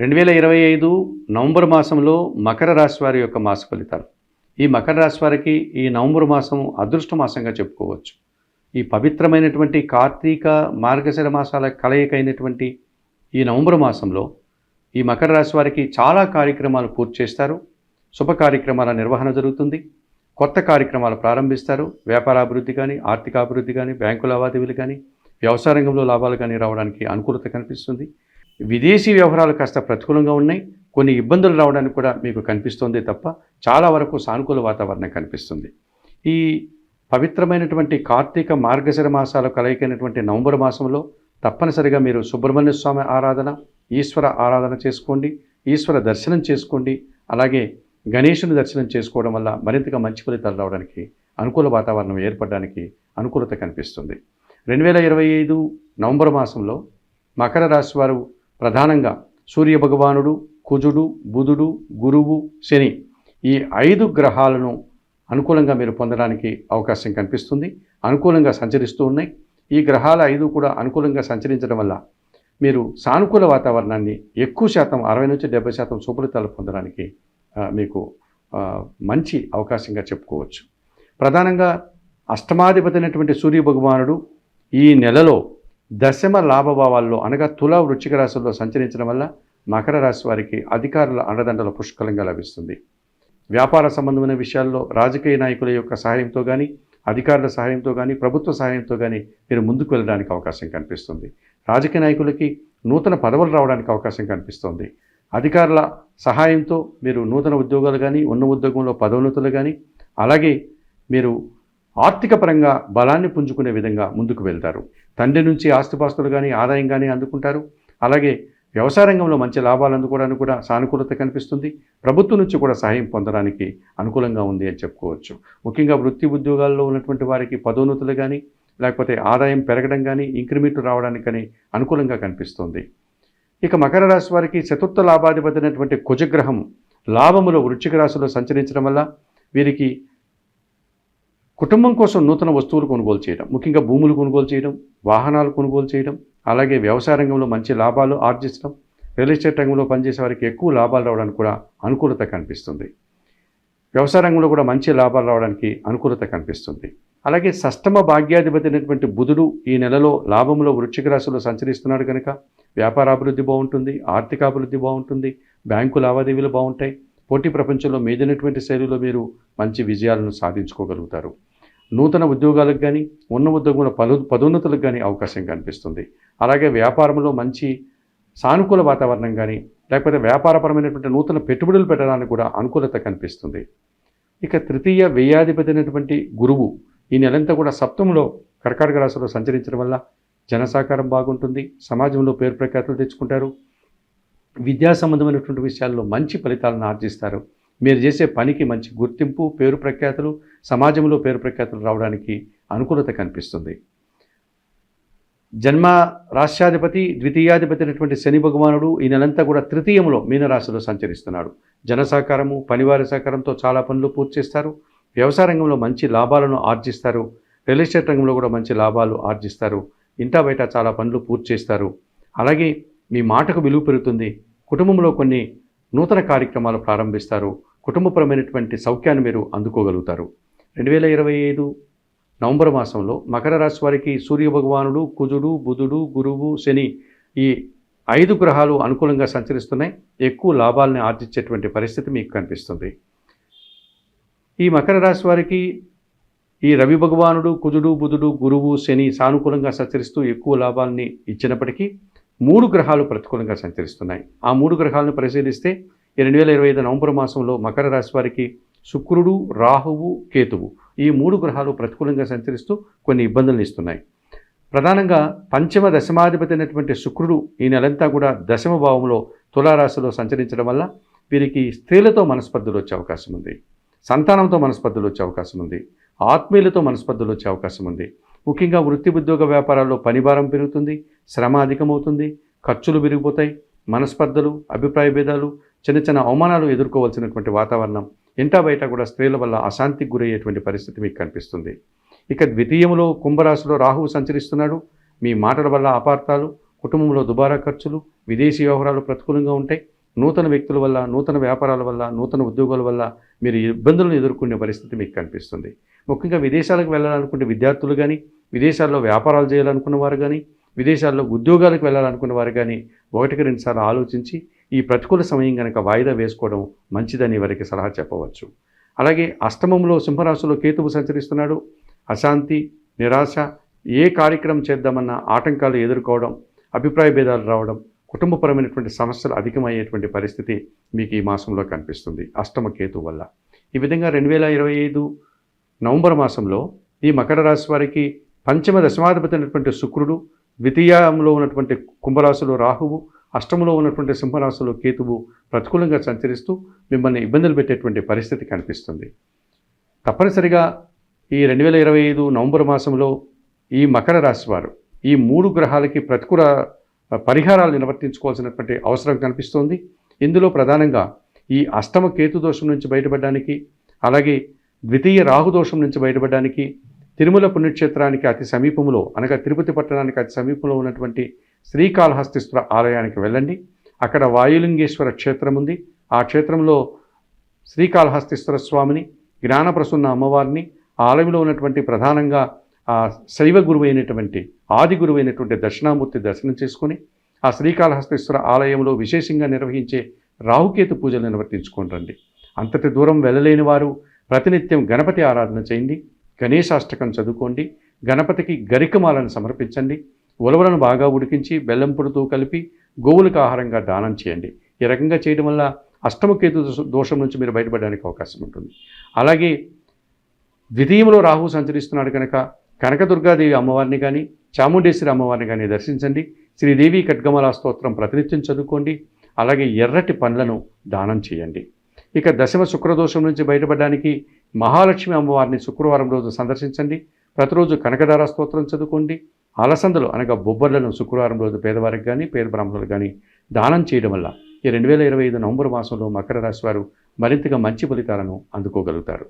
రెండు వేల ఇరవై ఐదు నవంబర్ మాసంలో మకర రాశి వారి యొక్క మాస ఫలితాలు. ఈ మకర రాశి వారికి ఈ నవంబర్ మాసం అదృష్ట మాసంగా చెప్పుకోవచ్చు. ఈ పవిత్రమైనటువంటి కార్తీక మార్గశిర మాసాల కలయికైనటువంటి ఈ నవంబర్ మాసంలో ఈ మకర రాశి వారికి చాలా కార్యక్రమాలు పూర్తి చేస్తారు. శుభ కార్యక్రమాల నిర్వహణ జరుగుతుంది. కొత్త కార్యక్రమాలు ప్రారంభిస్తారు. వ్యాపారాభివృద్ధి కానీ ఆర్థికాభివృద్ధి కానీ బ్యాంకు లావాదేవీలు కానీ వ్యవసాయ రంగంలో లాభాలు కానీ రావడానికి అనుకూలత కనిపిస్తుంది. విదేశీ వ్యవహారాలు కాస్త ప్రతికూలంగా ఉన్నాయి. కొన్ని ఇబ్బందులు రావడానికి కూడా మీకు కనిపిస్తుంది తప్ప చాలా వరకు సానుకూల వాతావరణం కనిపిస్తుంది. ఈ పవిత్రమైనటువంటి కార్తీక మార్గశిర మాసాల కలయికైనటువంటి నవంబర్ మాసంలో తప్పనిసరిగా మీరు సుబ్రహ్మణ్య స్వామి ఆరాధన ఈశ్వర ఆరాధన చేసుకోండి ఈశ్వర దర్శనం చేసుకోండి అలాగే గణేషుని దర్శనం చేసుకోవడం వల్ల మరింతగా మంచి ఫలితాలు రావడానికి అనుకూల వాతావరణం ఏర్పడడానికి అనుకూలత కనిపిస్తుంది. రెండు వేల ఇరవై ఐదు నవంబర్ మాసంలో మకర రాశి వారు ప్రధానంగా సూర్య భగవానుడు కుజుడు బుధుడు గురువు శని ఈ ఐదు గ్రహాలను అనుకూలంగా మీరు పొందడానికి అవకాశం కనిపిస్తుంది. అనుకూలంగా సంచరిస్తూ ఉన్నాయి. ఈ గ్రహాల ఐదు కూడా అనుకూలంగా సంచరించడం వల్ల మీరు సానుకూల వాతావరణాన్ని ఎక్కువ శాతం అరవై నుంచి డెబ్బై శాతం సుఫలితాలు పొందడానికి మీకు మంచి అవకాశంగా చెప్పుకోవచ్చు. ప్రధానంగా అష్టమాధిపతి అయినటువంటి సూర్య భగవానుడు ఈ నెలలో దశమ లాభభావాల్లో అనగా తులా వృచ్చిక రాశుల్లో సంచరించడం వల్ల మకర రాశి వారికి అధికారుల అండదండల పుష్కలంగా లభిస్తుంది. వ్యాపార సంబంధమైన విషయాల్లో రాజకీయ నాయకుల యొక్క సహాయంతో కానీ అధికారుల సహాయంతో కానీ ప్రభుత్వ సహాయంతో కానీ మీరు ముందుకు వెళ్ళడానికి అవకాశం కనిపిస్తుంది. రాజకీయ నాయకులకి నూతన పదవులు రావడానికి అవకాశం కనిపిస్తుంది. అధికారుల సహాయంతో మీరు నూతన ఉద్యోగాలు కానీ ఉన్న ఉద్యోగంలో పదోన్నతులు కానీ అలాగే మీరు ఆర్థిక పరంగా బలాన్ని పుంజుకునే విధంగా ముందుకు వెళ్తారు. తండ్రి నుంచి ఆస్తిపాస్తులు కానీ ఆదాయం కానీ అందుకుంటారు. అలాగే వ్యవసాయ రంగంలో మంచి లాభాలు అందుకోవడానికి కూడా సానుకూలత కనిపిస్తుంది. ప్రభుత్వం నుంచి కూడా సహాయం పొందడానికి అనుకూలంగా ఉంది అని చెప్పుకోవచ్చు. ముఖ్యంగా వృత్తి ఉద్యోగాల్లో ఉన్నటువంటి వారికి పదోన్నతులు కానీ లేకపోతే ఆదాయం పెరగడం కానీ ఇంక్రిమెంట్ రావడానికి కానీ అనుకూలంగా కనిపిస్తుంది. ఇక మకర రాశి వారికి చతుర్థ లాభాధిపతి అయినటువంటి కుజగ్రహం లాభములో వృచ్చిక రాశిలో సంచరించడం వల్ల వీరికి కుటుంబం కోసం నూతన వస్తువులు కొనుగోలు చేయడం ముఖ్యంగా భూములు కొనుగోలు చేయడం వాహనాలు కొనుగోలు చేయడం అలాగే వ్యవసాయ రంగంలో మంచి లాభాలు ఆర్జించడం రియల్ ఎస్టేట్ రంగంలో పనిచేసే వారికి ఎక్కువ లాభాలు రావడానికి కూడా అనుకూలత కనిపిస్తుంది. వ్యవసాయ రంగంలో కూడా మంచి లాభాలు రావడానికి అనుకూలత కనిపిస్తుంది. అలాగే సష్టమ భాగ్యాధిపతి అయినటువంటి బుధుడు ఈ నెలలో లాభంలో వృశ్చిక రాశిలో సంచరిస్తున్నాడు కనుక వ్యాపారాభివృద్ధి బాగుంటుంది ఆర్థికాభివృద్ధి బాగుంటుంది బ్యాంకు లావాదేవీలు బాగుంటాయి పోటీ ప్రపంచంలో మీదైనటువంటి శైలిలో మీరు మంచి విజయాలను సాధించుకోగలుగుతారు. నూతన ఉద్యోగాలకు కానీ ఉన్న ఉద్యోగంలో పలు పదోన్నతులకు కానీ అవకాశం కనిపిస్తుంది. అలాగే వ్యాపారంలో మంచి సానుకూల వాతావరణం కానీ లేకపోతే వ్యాపారపరమైనటువంటి నూతన పెట్టుబడులు పెట్టడానికి కూడా అనుకూలత కనిపిస్తుంది. ఇక తృతీయ వ్యయాధిపతి అయినటువంటి గురువు ఈ నెలంతా కూడా సప్తంలో కర్కాటక రాశిలో సంచరించడం వల్ల జనసాకారం బాగుంటుంది. సమాజంలో పేరు ప్రఖ్యాతులు తెచ్చుకుంటారు. విద్యా సంబంధమైనటువంటి విషయాల్లో మంచి ఫలితాలను ఆర్జిస్తారు. మీరు చేసే పనికి మంచి గుర్తింపు పేరు ప్రఖ్యాతులు సమాజంలో పేరు ప్రఖ్యాతులు రావడానికి అనుకూలత కనిపిస్తుంది. జన్మ రాష్ట్రాధిపతి ద్వితీయాధిపతి అయినటువంటి శని భగవానుడు ఈ నెలంతా కూడా తృతీయంలో మీనరాశిలో సంచరిస్తున్నాడు. జన సహకారము పనివారి సహకారంతో చాలా పనులు పూర్తి చేస్తారు. వ్యవసాయ రంగంలో మంచి లాభాలను ఆర్జిస్తారు. రియల్ ఎస్టేట్ రంగంలో కూడా మంచి లాభాలు ఆర్జిస్తారు. ఇంటా బయట చాలా పనులు పూర్తి చేస్తారు. అలాగే మీ మాటకు విలువ పెరుగుతుంది. కుటుంబంలో కొన్ని నూతన కార్యక్రమాలు ప్రారంభిస్తారు. కుటుంబపరమైనటువంటి సౌఖ్యాన్ని మీరు అందుకోగలుగుతారు. రెండు వేల ఇరవై ఐదు నవంబర్ మాసంలో మకర రాశి వారికి సూర్య భగవానుడు కుజుడు బుధుడు గురువు శని ఈ ఐదు గ్రహాలు అనుకూలంగా సంచరిస్తున్నాయి. ఎక్కువ లాభాలని ఆర్జించేటువంటి పరిస్థితి మీకు కనిపిస్తుంది. ఈ మకర రాశి వారికి ఈ రవి భగవానుడు కుజుడు బుధుడు గురువు శని సానుకూలంగా సంచరిస్తూ ఎక్కువ లాభాలని ఇచ్చినప్పటికీ మూడు గ్రహాలు ప్రతికూలంగా సంచరిస్తున్నాయి. ఆ మూడు గ్రహాలను పరిశీలిస్తే రెండు వేల ఇరవై ఐదు నవంబర్ మాసంలో మకర రాశి వారికి శుక్రుడు రాహువు కేతువు ఈ మూడు గ్రహాలు ప్రతికూలంగా సంచరిస్తూ కొన్ని ఇబ్బందులను ఇస్తున్నాయి. ప్రధానంగా పంచమ దశమాధిపతి అయినటువంటి శుక్రుడు ఈ నెలంతా కూడా దశమ భావంలో తులారాశిలో సంచరించడం వల్ల వీరికి స్త్రీలతో మనస్పర్ధలు వచ్చే అవకాశం ఉంది. సంతానంతో మనస్పర్ధలు వచ్చే అవకాశం ఉంది. ఆత్మీయులతో మనస్పర్ధలు వచ్చే అవకాశం ఉంది. ముఖ్యంగా వృత్తి ఉద్యోగ వ్యాపారాల్లో పనిభారం పెరుగుతుంది. శ్రమ అధికమవుతుంది ఖర్చులు పెరిగిపోతాయి మనస్పర్ధలు అభిప్రాయ భేదాలు చిన్న చిన్న అవమానాలు ఎదుర్కోవాల్సినటువంటి వాతావరణం ఇంటా బయట కూడా స్త్రీల వల్ల అశాంతికి గురయ్యేటువంటి పరిస్థితి మీకు కనిపిస్తుంది. ఇక ద్వితీయంలో కుంభరాశిలో రాహువు సంచరిస్తున్నాడు. మీ మాటల వల్ల అపార్థాలు కుటుంబంలో దుబారా ఖర్చులు విదేశీ వ్యవహారాలు ప్రతికూలంగా ఉంటాయి. నూతన వ్యక్తుల వల్ల నూతన వ్యాపారాల వల్ల నూతన ఉద్యోగాల వల్ల మీరు ఇబ్బందులను ఎదుర్కొనే పరిస్థితి మీకు కనిపిస్తుంది. ముఖ్యంగా విదేశాలకు వెళ్ళాలనుకునే విద్యార్థులు కానీ విదేశాల్లో వ్యాపారాలు చేయాలనుకున్న వారు కానీ విదేశాల్లో ఉద్యోగాలకు వెళ్ళాలనుకున్న వారు కానీ ఒకటికి రెండుసార్లు ఆలోచించి ఈ ప్రతికూల సమయం కనుక వాయిదా వేసుకోవడం మంచిదని వారికి సలహా చెప్పవచ్చు. అలాగే అష్టమంలో సింహరాశిలో కేతువు సంచరిస్తున్నాడు. అశాంతి నిరాశ ఏ కార్యక్రమం చేద్దామన్న ఆటంకాలు ఎదుర్కోవడం అభిప్రాయ భేదాలు రావడం కుటుంబపరమైనటువంటి సమస్యలు అధికమయ్యేటువంటి పరిస్థితి మీకు ఈ మాసంలో కనిపిస్తుంది. అష్టమ కేతు వల్ల. ఈ విధంగా రెండు వేల ఇరవై ఐదు నవంబర్ మాసంలో ఈ మకర రాశి వారికి పంచమ దశమాధిపతి అయినటువంటి శుక్రుడు ద్వితీయంలో ఉన్నటువంటి కుంభరాశిలో రాహువు అష్టములో ఉన్నటువంటి సింహరాశిలో కేతువు ప్రతికూలంగా సంచరిస్తూ మిమ్మల్ని ఇబ్బందులు పెట్టేటువంటి పరిస్థితి కనిపిస్తుంది. తప్పనిసరిగా ఈ రెండు వేల ఇరవై ఐదు నవంబర్ మాసంలో ఈ మకర రాశి వారు ఈ మూడు గ్రహాలకి ప్రతికూల పరిహారాలు నిర్వర్తించుకోవాల్సినటువంటి అవసరం కనిపిస్తోంది. ఇందులో ప్రధానంగా ఈ అష్టమ కేతు దోషం నుంచి బయటపడడానికి అలాగే ద్వితీయ రాహు దోషం నుంచి బయటపడడానికి తిరుమల పుణ్యక్షేత్రానికి అతి సమీపంలో అనగా తిరుపతి పట్టణానికి అతి సమీపంలో ఉన్నటువంటి శ్రీకాళహస్తీశ్వర ఆలయానికి వెళ్ళండి. అక్కడ వాయులింగేశ్వర క్షేత్రం ఉంది ఆ క్షేత్రంలో శ్రీకాళహస్తీశ్వర స్వామిని జ్ఞానప్రసన్న అమ్మవారిని ఆలయంలో ఉన్నటువంటి ప్రధానంగా ఆ శైవ గురువైనటువంటి ఆది గురువైనటువంటి దక్షిణామూర్తి దర్శనం చేసుకుని ఆ శ్రీకాళహస్తీశ్వర ఆలయంలో విశేషంగా నిర్వహించే రాహుకేతు పూజలు నిర్వర్తించుకొని రండి. అంతటి దూరం వెళ్ళలేని వారు ప్రతినిత్యం గణపతి ఆరాధన చేయండి. గణేశాష్టకం చదువుకోండి గణపతికి గరికమాలను సమర్పించండి ఉలవలను బాగా ఉడికించి బెల్లం పొడితో కలిపి గోవులకు ఆహారంగా దానం చేయండి. ఈ రకంగా చేయడం వల్ల అష్టమకేతు దోష- దోషం నుంచి మీరు బయటపడడానికి అవకాశం ఉంటుంది. అలాగే ద్వితీయంలో రాహు సంచరిస్తున్నాడు కనుక కనకదుర్గాదేవి అమ్మవారిని కానీ చాముండేశ్వరి అమ్మవారిని కానీ దర్శించండి. శ్రీదేవి ఖడ్గమలా స్తోత్రం ప్రతినిత్యం చదువుకోండి అలాగే ఎర్రటి పండ్లను దానం చేయండి. ఇక దశమ శుక్రదోషం నుంచి బయటపడడానికి మహాలక్ష్మి అమ్మవారిని శుక్రవారం రోజు సందర్శించండి. ప్రతిరోజు కనకదార స్తోత్రం చదువుకోండి. అలసందలు అనగా బొబ్బర్లను శుక్రవారం రోజు పేదవారికి కానీ పేద బ్రాహ్మణులకు కానీ దానం చేయడం వల్ల ఈ రెండు వేల ఇరవై ఐదు నవంబర్ మాసంలో మకర రాశి వారు మరింతగా మంచి ఫలితాలను అందుకోగలుగుతారు.